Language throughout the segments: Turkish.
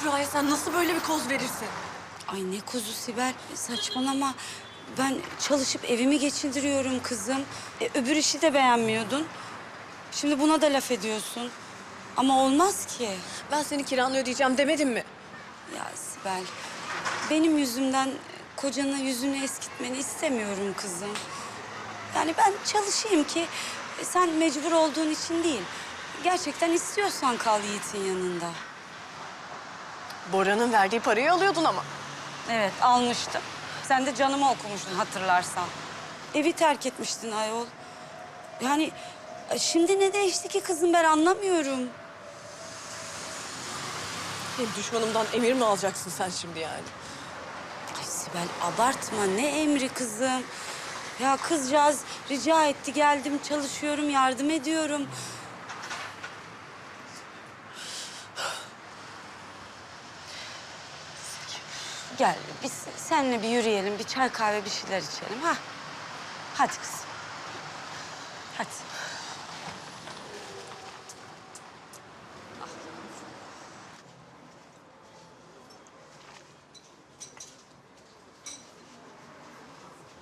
Kübra'ya sen nasıl böyle bir koz verirsin? Ay ne kuzu Sibel saçmalama. Ben çalışıp evimi geçindiriyorum kızım. E, öbür işi de beğenmiyordun. Şimdi buna da laf ediyorsun. Ama olmaz ki. Ben seni kiranı ödeyeceğim demedim mi? Ya Sibel, benim yüzümden kocana yüzünü eskitmeni istemiyorum kızım. Yani ben çalışayım ki sen mecbur olduğun için değil. Gerçekten istiyorsan kal Yiğit'in yanında. Bora'nın verdiği parayı alıyordun ama. Evet, almıştım. Sen de canımı okumuştun hatırlarsan. Evi terk etmiştin ayol. Yani e, şimdi ne değişti ki kızım ben anlamıyorum. Hem düşmanımdan emir mi alacaksın sen şimdi yani? Ay Sibel abartma ne emri kızım. Ya kızcağız rica etti geldim çalışıyorum yardım ediyorum. Gel biz seninle bir yürüyelim bir çay kahve bir şeyler içelim ha. Hadi kızım. Hadi.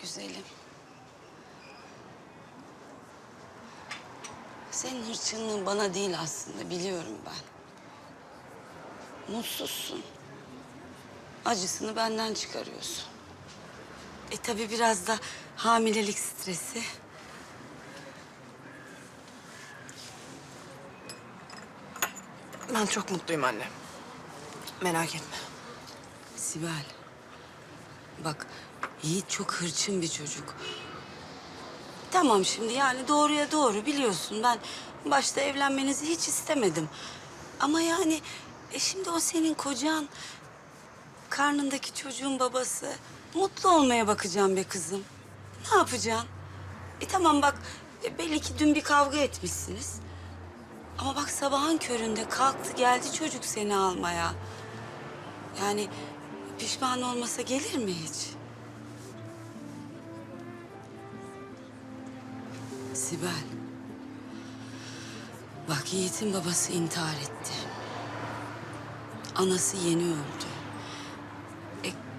Güzelim. Senin hırçınlığın bana değil aslında biliyorum ben. Mutsuzsun. Acısını benden çıkarıyorsun. E tabii biraz da hamilelik stresi. Ben çok mutluyum anne. Merak etme. Sibel. Bak Yiğit çok hırçın bir çocuk. Tamam şimdi yani doğruya doğru biliyorsun. Ben başta evlenmenizi hiç istemedim. Ama yani e şimdi o senin kocan. Karnındaki çocuğun babası. Mutlu olmaya bakacağım be kızım. Ne yapacaksın? E tamam bak e, belli ki dün bir kavga etmişsiniz. Ama bak sabahın köründe kalktı geldi çocuk seni almaya. Yani pişman olmasa gelir mi hiç? Sibel. Bak Yiğit'in babası intihar etti. Anası yeni öldü.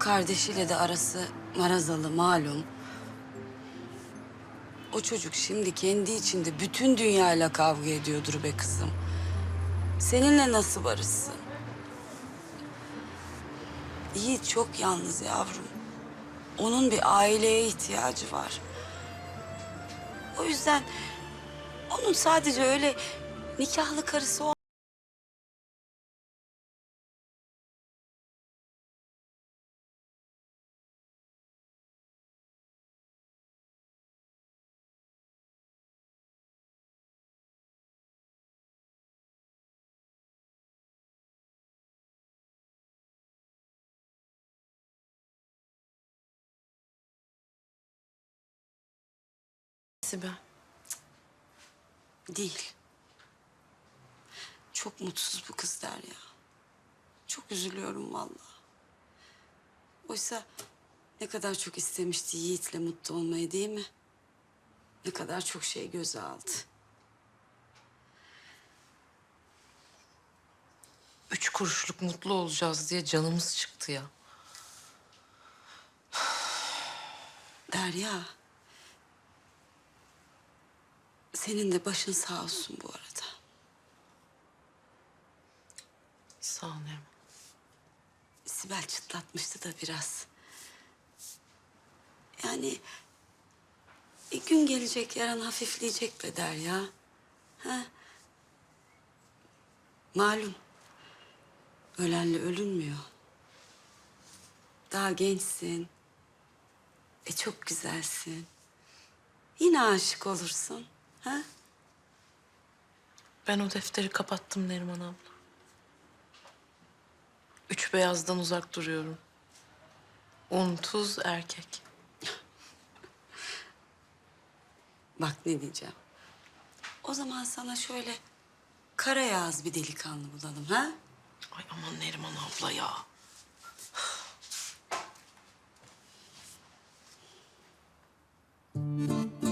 Kardeşiyle de arası marazalı malum. O çocuk şimdi kendi içinde bütün dünyayla kavga ediyordur be kızım. Seninle nasıl barışsın? Yiğit çok yalnız yavrum. Onun bir aileye ihtiyacı var. O yüzden onun sadece öyle nikahlı karısı Sibel. değil. Çok mutsuz bu kız Derya. Çok üzülüyorum vallahi. Oysa ne kadar çok istemişti Yiğit'le mutlu olmayı değil mi? Ne kadar çok şey göze aldı. Üç kuruşluk mutlu olacağız diye canımız çıktı ya. Derya. Senin de başın sağ olsun bu arada. Sağ ol Neriman. Sibel çıtlatmıştı da biraz. Yani bir gün gelecek yarın hafifleyecek be Derya. Ha? Malum. Ölenle ölünmüyor. Daha gençsin. E çok güzelsin. Yine aşık olursun. Ha? Ben o defteri kapattım Neriman abla. Üç beyazdan uzak duruyorum. Un, tuz, erkek. Bak ne diyeceğim. O zaman sana şöyle kara yağız bir delikanlı bulalım ha? Ay aman Neriman abla ya.